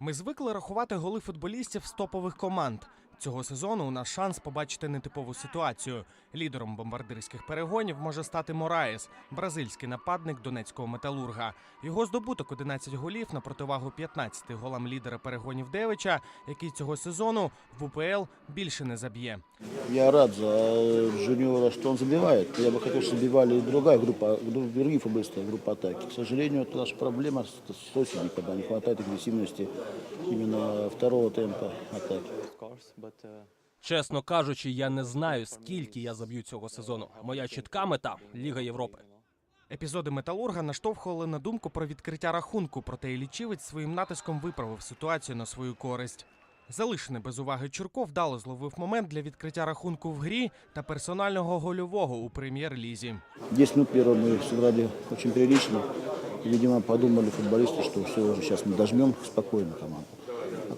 Ми звикли рахувати голи футболістів з топових команд. Цього сезону у нас шанс побачити нетипову ситуацію. Лідером бомбардирських перегонів може стати Мораєс, бразильський нападник донецького металурга. Його здобуток 11 голів на противагу 15 голам лідера перегонів Девича, який цього сезону в УПЛ більше не заб'є. Я рад за Джуниора, что он забивает. Я бы хотел, чтобы забивали и другая группа, друг- другие футболисты группа атаки. К сожалению, это наша проблема с с осенью, когда не хватает агрессивности именно второго темпа атаки. of course, but uh, Чесно кажучи, я не знаю, скільки я заб'ю цього сезону. Моя чітка мета Ліга Європи. Епізоди металурга наштовхували на думку про відкриття рахунку, проте Ілічівець своїм натиском виправив ситуацію на свою користь. Залишений без уваги Чурко вдало зловив момент для відкриття рахунку в грі та персонального гольового у прем'єр-лізі. 10 минут первого мы сыграли очень прилично. И, видимо, подумали футболисты, что все, уже сейчас мы дожмем спокойно команду.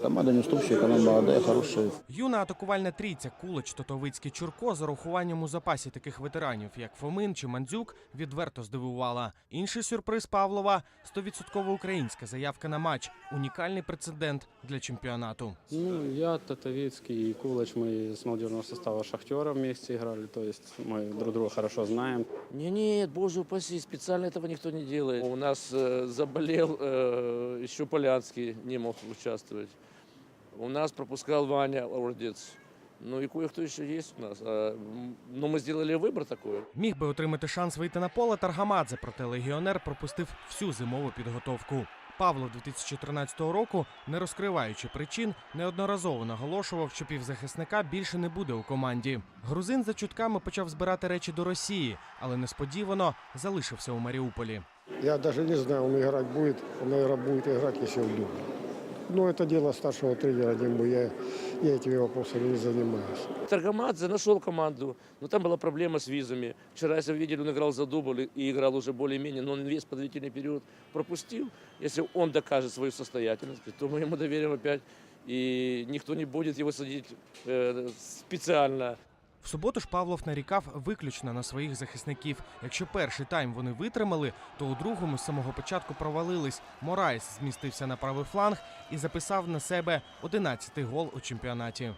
А команда неуступчивая, команда молодая, хорошая. Юна атакувальна трійця Кулич, Тотовицький, Чурко з урахуванням у запасі таких ветеранів, як Фомин чи Мандзюк, відверто здивувала. Інший сюрприз Павлова 100% українська заявка на матч. Унікальний прецедент для чемпіонату. ну, я, Татовицкий и Кулач, мы с молодежного состава Шахтера вместе играли, то есть мы друг друга хорошо знаем. Не, нет, боже упаси, специально этого никто не делает. У нас э, заболел э, еще Полянский, не мог участвовать. У нас пропускал Ваня Ордец. Ну и кое-кто еще есть у нас. А, м, но мы сделали выбор. Міг би отримати шанс вийти на поле Таргамадзе, проте легіонер пропустив всю зимову підготовку. Павло 2013 року, не розкриваючи причин, неодноразово наголошував, що півзахисника більше не буде у команді. Грузин за чутками почав збирати речі до Росії, але несподівано залишився у Маріуполі. Я даже не знаю, он играть будет. Он, наверное, будет играть, если он думает. Но это дело старшего тренера, Димбу. Я, я этими вопросами не занимаюсь. Таргамадзе нашел команду, но там была проблема с визами. Вчера, если вы видели, он играл за дубль и играл уже более-менее, но он весь подготовительный период пропустил. Если он докажет свою состоятельность, то мы ему доверим опять, и никто не будет его садить э, специально. В суботу ж Павлов нарікав виключно на своїх захисників. Якщо перший тайм вони витримали, то у другому з самого початку провалились. Морайс змістився на правий фланг і записав на себе 11-й гол у чемпіонаті.